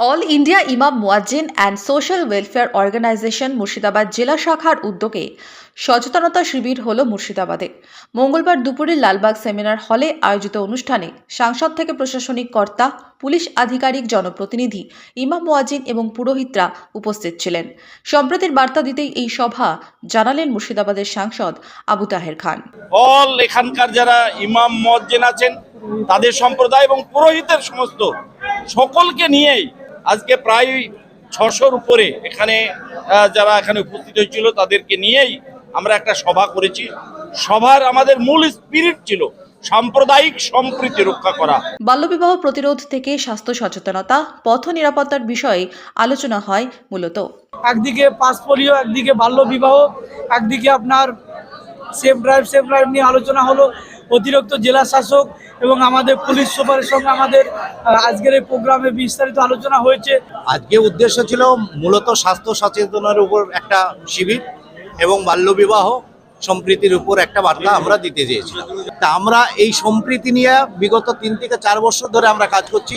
All India Imam Muazzin and social welfare organization Murshidabad জেলা শাখার উদ্যোগে সচেতনতা শিবির হল মুর্শিদাবাদে। মঙ্গলবার দুপুরে লালবাগ সেমিনার হলে আয়োজিত অনুষ্ঠানে সাংসদ থেকে প্রশাসনিক কর্তা, পুলিশ আধিকারিক, জনপ্রতিনিধি, ইমাম মুয়াজ্জিন এবং পুরোহিতরা উপস্থিত ছিলেন। সম্প্রতির বার্তা দিতেই এই সভা জানালেন মুর্শিদাবাদের সাংসদ আবু তাহের খান। অল এখানকার যারা ইমাম মজ্জেন আছেন, তাদের সম্প্রদায় এবং পুরোহিতের সমস্ত সকলকে নিয়েই আজকে প্রায় ছশোর উপরে এখানে যারা এখানে উপস্থিত হয়েছিল তাদেরকে নিয়েই আমরা একটা সভা করেছি। সভার আমাদের মূল স্পিরিট ছিল সাম্প্রদায়িক সম্প্রীতি রক্ষা করা। বাল্যবিবাহ প্রতিরোধ থেকে স্বাস্থ্য সচেতনতা পথ নিরাপত্তার বিষয়ে আলোচনা হয় মূলত। একদিকে পাস পোলিও একদিকে বাল্যবিবাহ একদিকে আপনার সেফ ড্রাইভ সেফ ড্রাইভ নিয়ে আলোচনা হলো। অতিরিক্ত জেলা শাসক এবং আমাদের পুলিশ সুপারের সঙ্গে আমাদের আজকের এই প্রোগ্রামে বিস্তারিত আলোচনা হয়েছে। আজকে উদ্দেশ্য ছিল মূলত স্বাস্থ্য সচেতনের উপর একটা শিবির এবং বাল্যবিবাহ সম্প্রীতির উপর একটা বার্তা আমরা দিতে চেয়েছিলাম। তা আমরা এই সম্প্রীতি নিয়ে বিগত তিন থেকে চার বছর ধরে আমরা কাজ করছি।